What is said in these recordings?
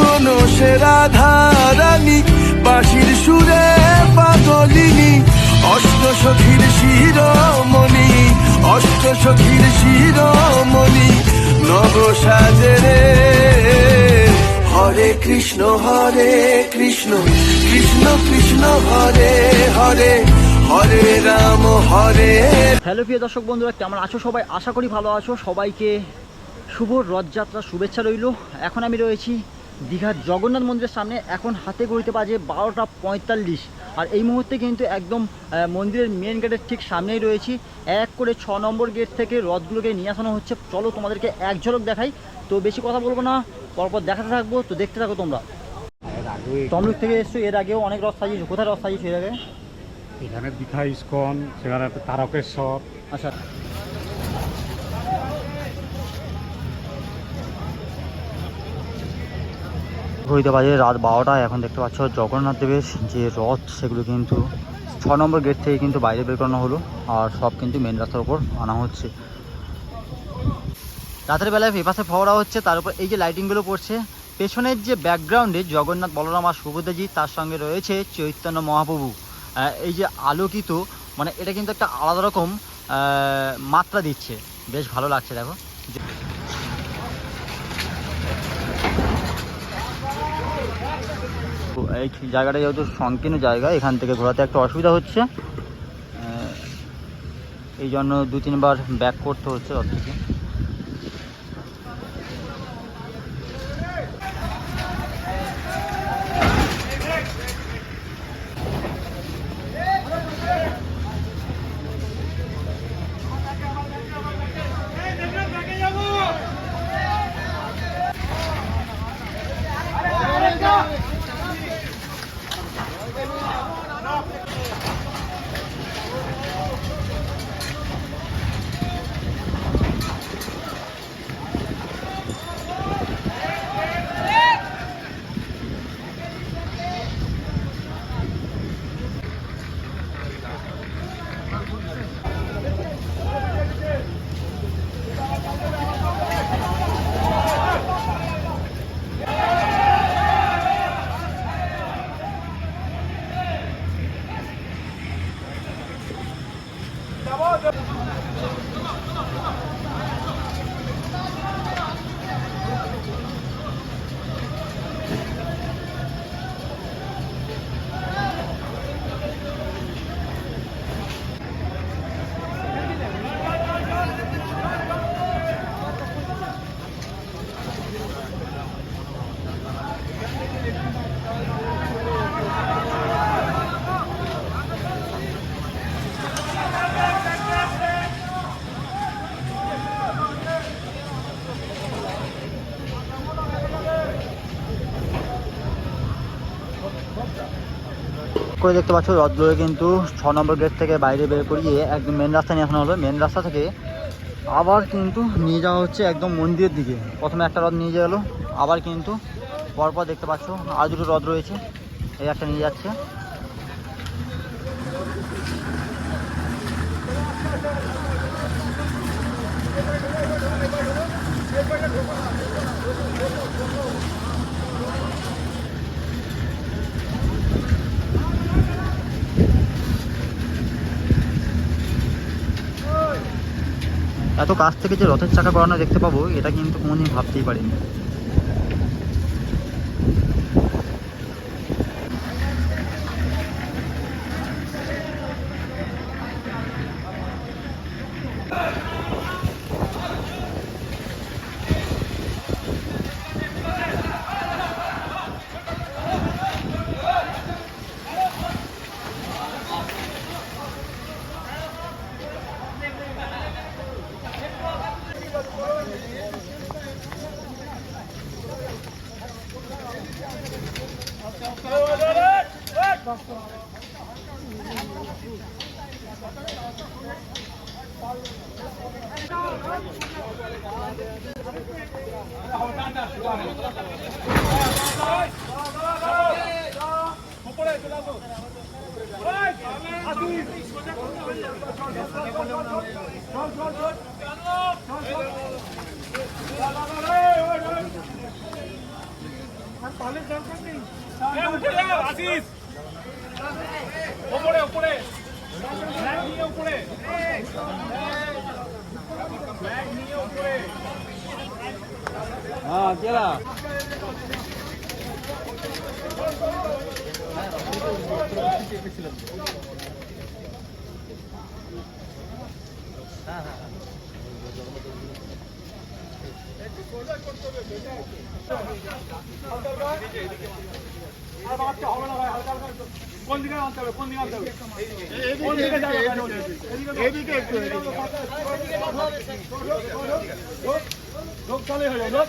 এখনও সে রাধারানী, বাঁশির সুরে পাগলিনী অষ্ট সখীর শিরোমণি অষ্ট সখীর শিরোমণি, নব সাজে রে। হরে কৃষ্ণ হরে কৃষ্ণ কৃষ্ণ কৃষ্ণ, হরে হরে রাম, হরে। হ্যালো প্রিয় দর্শক বন্ধুরা, কেমন আছো সবাই? আশা করি ভালো আছো। সবাইকে শুভ রথযাত্রা শুভেচ্ছা রইল। এখন আমি রয়েছি দীঘার জগন্নাথ মন্দিরের সামনে এখন হাতে ঘড়িতে বাজে বারোটা পঁয়তাল্লিশ। আর এই মুহূর্তে কিন্তু একদম মন্দিরের মেন গেটের ঠিক সামনেই রয়েছি। এক করে ছ নম্বর গেট থেকে রথগুলোকে নিয়ে আসানো হচ্ছে। চলো তোমাদেরকে এক ঝলক দেখাই। তো বেশি কথা বলব না পরপর দেখাতে থাকব। তো দেখতে থাকো তোমরা। তমলুক থেকে এসছো এর আগেও অনেক রথ সাজিয়েছো। কোথায় রথ সাজিয়েছো এর আগে? এখানে দীঘা ইস্কন সেখানে তারকেশ্বর। আচ্ছা। ঘড়িতে বাজে রাত বারোটা। এখন দেখতে পাচ্ছ জগন্নাথ দেবের যে রথ, সেগুলো কিন্তু ছ নম্বর গেট থেকে কিন্তু বাইরে বের করানো হলো আর সব কিন্তু মেন রাস্তার উপর আনা হচ্ছে। রাতের বেলায় এপাশে ফওয়ারা হচ্ছে, তার উপর এই যে লাইটিংগুলো পড়ছে, পেছনের যে ব্যাকগ্রাউন্ডে জগন্নাথ বলরাম আর সুভদ্রাজি তার সঙ্গে রয়েছে চৈতন্য মহাপ্রভু। এই যে আলোকিত মানে এটা কিন্তু একটা আলাদা রকম মাত্রা দিচ্ছে। বেশ ভালো লাগছে, দেখো যে- তো এই জায়গাটা যেহেতু সংকীর্ণ জায়গা, এখান থেকে ঘোরাতে একটা অসুবিধা হচ্ছে। এই জন্য দু তিনবার ব্যাক করতে হচ্ছে তার থেকে করে দেখতে পাচ্ছ রথগুলো কিন্তু ছ নম্বর গেট থেকে বাইরে বের করিয়ে একদম মেন রাস্তা নিয়ে আসানো হলো। মেন রাস্তা থেকে আবার কিন্তু নিয়ে যাওয়া হচ্ছে একদম মন্দিরের দিকে। প্রথমে একটা রথ নিয়ে গেলো, আবার কিন্তু পরপর দেখতে পাচ্ছ, আর দুটো রথ রয়েছে, এই একটা নিয়ে যাচ্ছে। এত কাছ থেকে যে রথের চাকা করানো দেখতে পাবো এটা কিন্তু কোনোদিন ভাবতেই পারিনি। উপরে উপরে নিয়ে উপরে নিয়ে উপরে হ্যাঁ কেলা হ্যাঁ না ভাই, হালকা হালকা একটু। কোন দিকে আনতে হবে কোন দিকে আনতে হবে কোন দিকে যাবে এদিকে একটু লোক চলে হলো লোক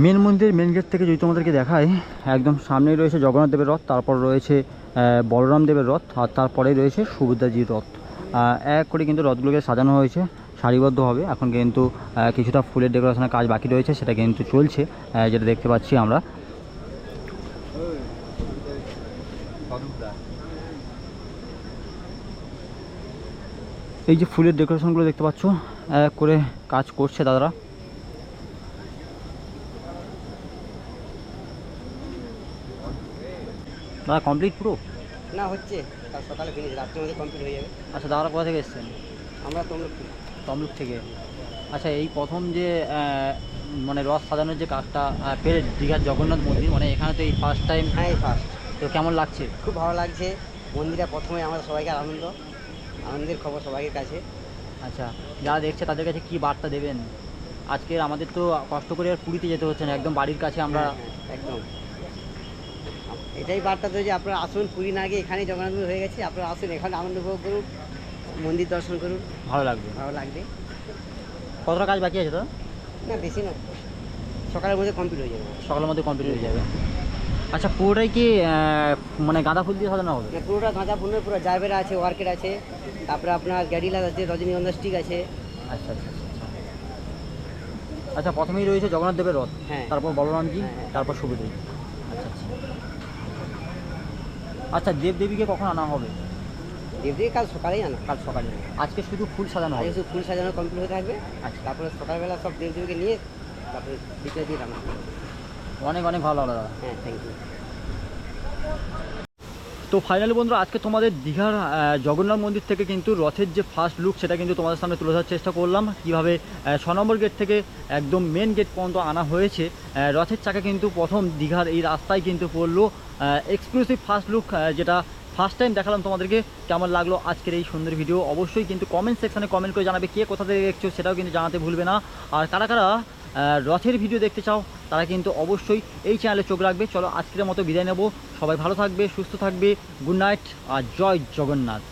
মেন মন্দির মেন গেট থেকে যদি তোমাদেরকে দেখায় একদম সামনেই রয়েছে জগন্নাথ দেবের রথ, তারপর রয়েছে বলরাম দেবের রথ, আর তারপরেই রয়েছে সুভদ্রাজির রথ। এক করে কিন্তু রথগুলোকে সাজানো হয়েছে, সারিবদ্ধভাবে। এখন কিন্তু কিছুটা ফুলের ডেকোরেশনের কাজ বাকি রয়েছে, সেটা কিন্তু চলছে যেটা দেখতে পাচ্ছি আমরা। এই যে ফুলের ডেকোরেশনগুলো দেখতে পাচ্ছ, এক করে কাজ করছে দাদারা। দাদা কমপ্লিট পুরো? না হচ্ছে। কাল সকালে ফিনিশ রাত্রের মধ্যে কমপ্লিট হয়ে যাবে। আচ্ছা দাদারা কোথা থেকে এসেছেন? আমরা তোমরা তমলুক থেকে। আচ্ছা এই প্রথম যে মানে রথ সাজানোর যে কাজটা পেরে দীঘার জগন্নাথ মন্দির মানে এখানে তো এই ফার্স্ট টাইম হ্যাঁ ফার্স্ট তো কেমন লাগছে? খুব ভালো লাগছে। মন্দিরে প্রথমে আমাদের সবাইকে আনন্দ আনন্দের খবর সবাইয়ের কাছে। আচ্ছা যারা দেখছে তাদের কাছে কি বার্তা দেবেন? আজকে আমাদের তো কষ্ট করে আর পুরীতে যেতে হচ্ছে না একদম বাড়ির কাছে আমরা হ্যাঁ, হ্যাঁ, একদম। এটাই বার্তা তো যে আপনারা আসুন পুরী না গিয়ে এখানেই জগন্নাথ হয়ে গেছে। আপনারা আসুন এখানে আনন্দ উপভোগ করুন মন্দির দর্শন করুন। ভালো লাগবে। ভালো লাগবে। কতটা কাজ বাকি আছে তো না বেশি না। সকালের মধ্যে কমপ্লিট হয়ে যাবে। সকালের মধ্যে কমপ্লিট হয়ে যাবে। আচ্ছা পুরোটাই কি মানে গাঁদা ফুল দিয়ে সাজানো হবে? পুরোটা গাঁদা ফুলের পুরো জারবেরা আছে ওয়ার্কেট আছে। তারপরে আপনার গ্যাডিলাস আছে রজনীগন্ধা স্টিক আছে। আচ্ছা আচ্ছা আচ্ছা, আচ্ছা। আচ্ছা প্রথমেই রয়েছে জগন্নাথ দেবের রথ। হ্যাঁ। তারপর বলরামজি হ্যাঁ, হ্যাঁ। তারপর সুভদ্রী আচ্ছা আচ্ছা আচ্ছা দেবদেবীকে কখন আনা হবে? দেবদেবী কাল সকালেই আনা কাল সকালে। আজকে শুধু ফুল সাজানো হবে? শুধু ফুল সাজানো কমপ্লিট হয়ে থাকবে। আচ্ছা। তারপরে সকালবেলা সব দেবদেবীকে নিয়ে তারপরে বিকেলে দিয়ে রান্না অনেক অনেক ভালো লাগল দাদা। হ্যাঁ থ্যাংক ইউ তো ফাইনালি বন্ধুরা, আজকে তোমাদের দীঘার জগন্নাথ মন্দির থেকে কিন্তু রথের যে ফার্স্ট লুক সেটা কিন্তু তোমাদের সামনে তুলে ধরার চেষ্টা করলাম। কীভাবে ছ নম্বর গেট থেকে একদম মেন গেট পর্যন্ত আনা হয়েছে রথের চাকা কিন্তু প্রথম দীঘার এই রাস্তায় কিন্তু পড়ল। এক্সক্লুসিভ ফার্স্ট লুক যেটা ফার্স্ট টাইম দেখালাম তোমাদেরকে, কেমন লাগল আজকের এই সুন্দর ভিডিও অবশ্যই কিন্তু কমেন্ট সেকশানে কমেন্ট করে জানাবে কে কোথা থেকে দেখছ, সেটাও কিন্তু জানাতে ভুলবে না। আর কারা কারা রথের ভিডিও দেখতে চাও, তারা কিন্তু অবশ্যই এই চ্যানেলে চোখ রাখবে। চলো আজকের মতো বিদায় নেব। সবাই ভালো থাকবে, সুস্থ থাকবে। গুড নাইট আর জয় জগন্নাথ।